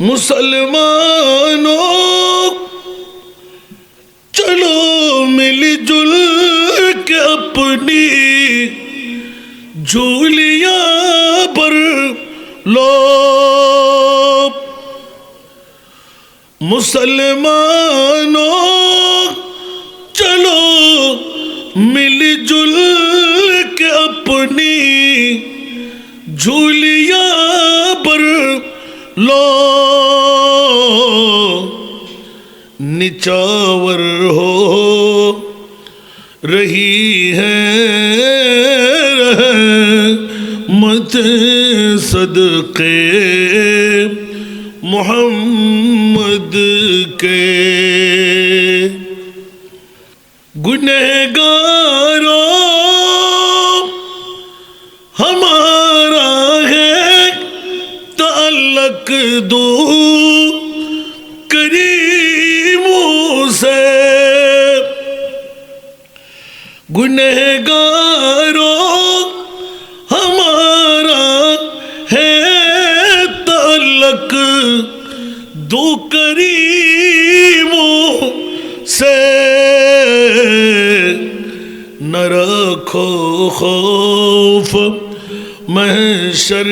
مسلمانوں، چلو مل جل کے اپنی جھولیاں پر لو مسلمانوں، چلو مل جل کے اپنی جھولیاں نچاور ہو رہی ہے مت صدقے محمد کے۔ گنہگاروں ہمارا ہے تعلق دو سے گنہگاروں ہمارا ہے تعلق دو کریموں سے۔ نہ رکھو خوف۔ محشر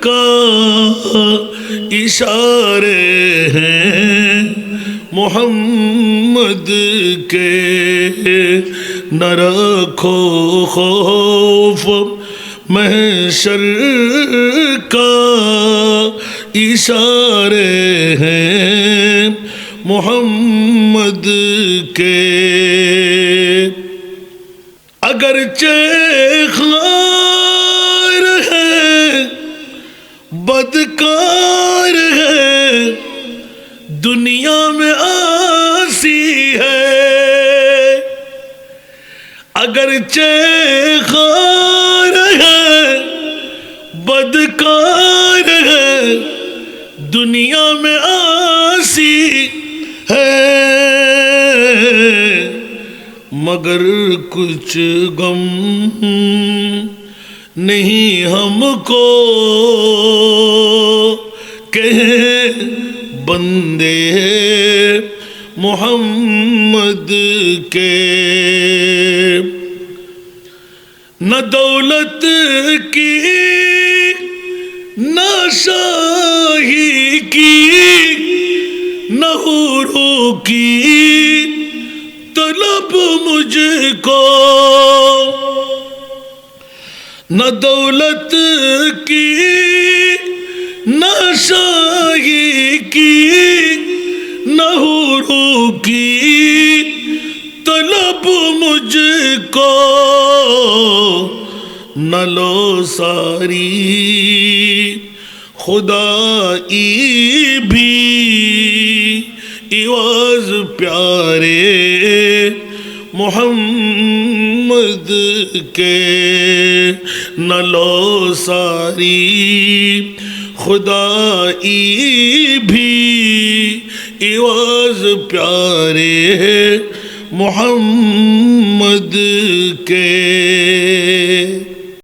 کا اشارے ہیں محمد کے نہ رکھو خوف محشر کا اشارے ہیں محمد کے اگرچہ خار ہے بدکار ہے۔ دنیا میں آسی ہے۔ اگرچہ خار ہے، بدکار ہے، دنیا میں آسی ہے۔ مگر کچھ غم نہیں ہم کو کہ بندے محمد کے۔ نہ دولت کی، نہ شاہی کی، نہ حوروں کی۔ طلب مجھ کو نہ دولت کی، نہ شاہی کی، نہ حوروں کی۔ طلب مجھ کو، نہ لو ساری۔ خدائی بھی عوض پیارے۔ محمد کے نہ لو ساری خدائی بھی عوض پیارے محمد کے